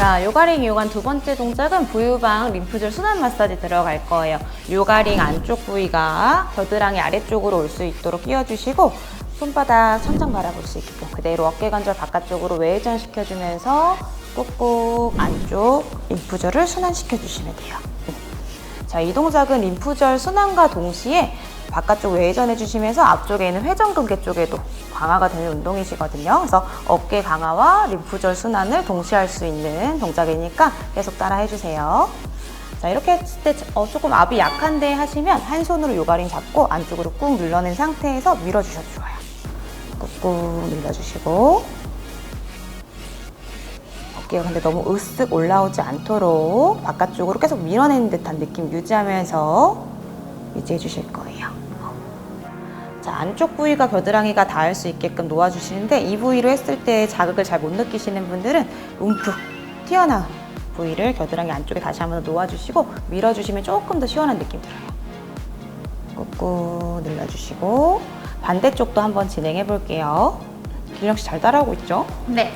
자, 요가링 이용한 두 번째 동작은 부유방 림프절 순환 마사지 들어갈 거예요. 요가링 안쪽 부위가 겨드랑이 아래쪽으로 올 수 있도록 끼워주시고 손바닥 천장 바라볼 수 있게끔 그대로 어깨 관절 바깥쪽으로 외전 시켜주면서 꾹꾹 안쪽 림프절을 순환시켜 주시면 돼요. 자, 이 동작은 림프절 순환과 동시에 바깥쪽 외전해 주시면서 앞쪽에 있는 회전근개 쪽에도 강화가 되는 운동이시거든요. 그래서 어깨 강화와 림프절 순환을 동시에 할 수 있는 동작이니까 계속 따라 해주세요. 자, 이렇게 했을 때 어, 조금 압이 약한데 하시면 한 손으로 요가링 잡고 안쪽으로 꾹 눌러낸 상태에서 밀어주셔도 좋아요. 꾹꾹 눌러주시고 어깨가 근데 너무 으쓱 올라오지 않도록 바깥쪽으로 계속 밀어내는 듯한 느낌 유지하면서 유지해 주실 거예요. 자, 안쪽 부위가 겨드랑이가 닿을 수 있게끔 놓아주시는데 이 부위로 했을 때 자극을 잘 못 느끼시는 분들은 움푹 튀어나온 부위를 겨드랑이 안쪽에 다시 한번 더 놓아주시고 밀어주시면 조금 더 시원한 느낌 들어요. 꾹꾹 눌러주시고 반대쪽도 한번 진행해 볼게요. 길령 씨 잘 따라오고 있죠? 네.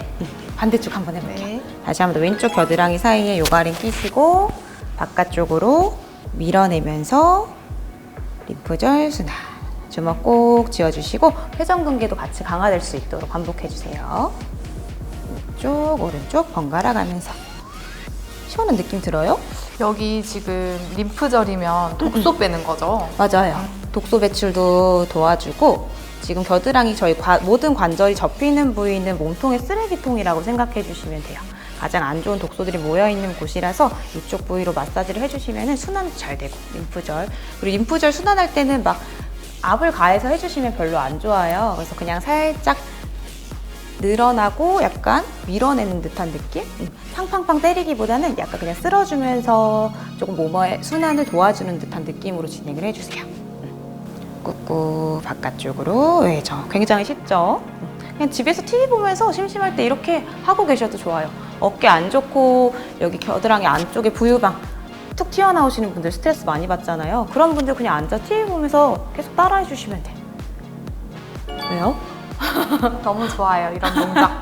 반대쪽 한번 해볼게요. 다시 한번 더 왼쪽 겨드랑이 사이에 요가링 끼시고 바깥쪽으로 밀어내면서 림프절 순환. 주먹 꼭 쥐어주시고 회전근개도 같이 강화될 수 있도록 반복해주세요. 왼쪽, 오른쪽 번갈아 가면서 시원한 느낌 들어요? 여기 지금 림프절이면 독소 빼는 거죠? 맞아요. 독소 배출도 도와주고 지금 겨드랑이 저희 과- 모든 관절이 접히는 부위는 몸통의 쓰레기통이라고 생각해 주시면 돼요. 가장 안 좋은 독소들이 모여 있는 곳이라서 이쪽 부위로 마사지를 해주시면 순환도 잘 되고 림프절 그리고 림프절 순환할 때는 막 압을 가해서 해주시면 별로 안 좋아요. 그래서 그냥 살짝 늘어나고 약간 밀어내는 듯한 느낌? 음, 팡팡팡 때리기보다는 약간 그냥 쓸어주면서 조금 몸의 순환을 도와주는 듯한 느낌으로 진행을 해주세요. 음. 꾹꾹 바깥쪽으로 외정. 굉장히 쉽죠? 음, 그냥 집에서 TV 보면서 심심할 때 이렇게 하고 계셔도 좋아요. 어깨 안 좋고 여기 겨드랑이 안쪽에 부유방 툭 튀어나오시는 분들 스트레스 많이 받잖아요. 그런 분들 그냥 앉아 TV 보면서 계속 따라해 주시면 돼. 왜요? 너무 좋아요, 이런 동작.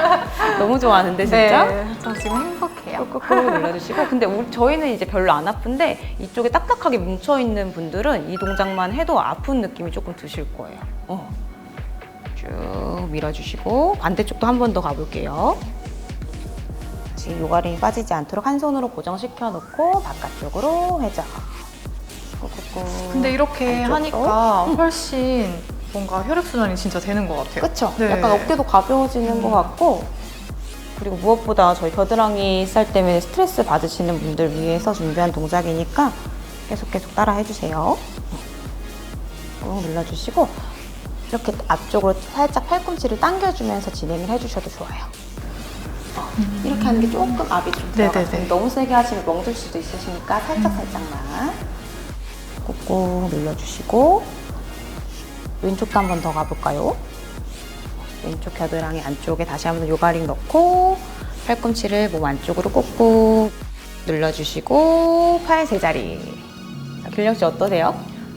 너무 좋아하는데 진짜? 네, 저 지금 행복해요. 꾹꾹 눌러주시고 근데 우리, 저희는 이제 별로 안 아픈데 이쪽에 딱딱하게 뭉쳐있는 분들은 이 동작만 해도 아픈 느낌이 조금 드실 거예요 어. 쭉 밀어주시고 반대쪽도 한 번 더 가볼게요 다시 요가링이 빠지지 않도록 한 손으로 고정시켜 놓고 바깥쪽으로 회전 꾹꾹꾹 근데 이렇게 안쪽으로. 하니까 훨씬 뭔가 혈액순환이 진짜 되는 것 같아요. 그쵸? 네. 약간 어깨도 가벼워지는 것 같고 그리고 무엇보다 저희 겨드랑이 살 때문에 스트레스 받으시는 분들 위해서 준비한 동작이니까 계속 계속 따라 해주세요. 꾹 눌러주시고 이렇게 앞쪽으로 살짝 팔꿈치를 당겨주면서 진행을 해주셔도 좋아요. 이렇게 하는 게 조금 압이 좀 들어가서 네네네. 너무 세게 하시면 멍들 수도 있으시니까 살짝 살짝만 꾹꾹 눌러주시고 왼쪽도 한 번 더 가볼까요? 왼쪽 겨드랑이 안쪽에 다시 한번 요가링 넣고 팔꿈치를 몸 안쪽으로 꾹꾹 눌러주시고 팔 제자리. 자, 길령 씨 어떠세요?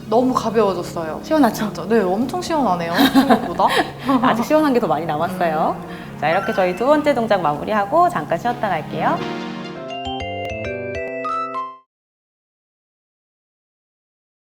너무 가벼워졌어요. 시원하죠? 진짜. 네, 엄청 시원하네요. 생각보다. 아직 시원한 게 더 많이 남았어요. 자, 이렇게 저희 두 번째 동작 마무리하고 잠깐 쉬었다 갈게요.